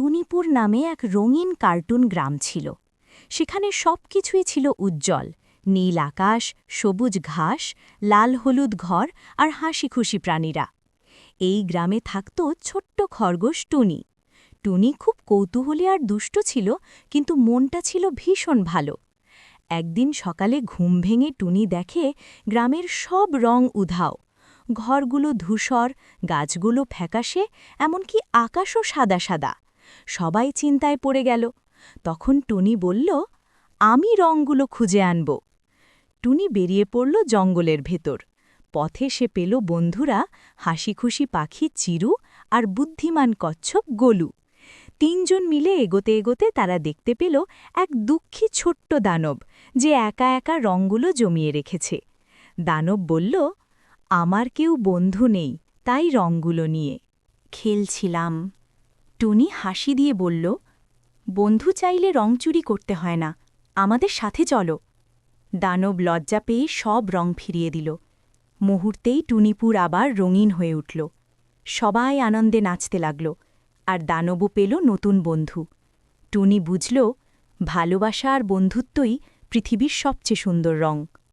টুনিপুর নামে এক রঙিন কার্টুন গ্রাম ছিল। সেখানে সব কিছুই ছিল উজ্জ্বল। নীল আকাশ, সবুজ ঘাস, লাল হলুদ ঘর আর হাসি খুশি প্রাণীরা। এই গ্রামে থাকত ছোট্ট খরগোশ টুনি। টুনি খুব কৌতূহলী আর দুষ্ট ছিল, কিন্তু মনটা ছিল ভীষণ ভালো। একদিন সকালে ঘুম ভেঙে টুনি দেখে গ্রামের সব রং উধাও। ঘরগুলো ধূসর, গাছগুলো ফ্যাকাশে, এমনকি আকাশও সাদা সাদা। সবাই চিন্তায় পড়ে গেল। তখন টুনি বলল, আমি রংগুলো খুঁজে আনব। টুনি বেরিয়ে পড়ল জঙ্গলের ভেতর। পথে সে পেল বন্ধুরা হাসিখুশি পাখি চিরু আর বুদ্ধিমান কচ্ছপ গোলু। তিনজন মিলে এগোতে এগোতে তারা দেখতে পেল এক দুঃখী ছোট্ট দানব যে একা একা রঙগুলো জমিয়ে রেখেছে। দানব বলল, আমার কেউ বন্ধু নেই তাই রঙগুলো নিয়ে। খেলছিলাম। টুনি হাসি দিয়ে বলল, বন্ধু চাইলে রং চুরি করতে হয় না, আমাদের সাথে চলো। দানব লজ্জা পেয়ে সব রং ফিরিয়ে দিল। মুহূর্তেই টুনিপুর আবার রঙিন হয়ে উঠল। সবাই আনন্দে নাচতে লাগল, আর দানবও পেল নতুন বন্ধু। টুনি বুঝল, ভালোবাসা আর বন্ধুত্বই পৃথিবীর সবচেয়ে সুন্দর রং।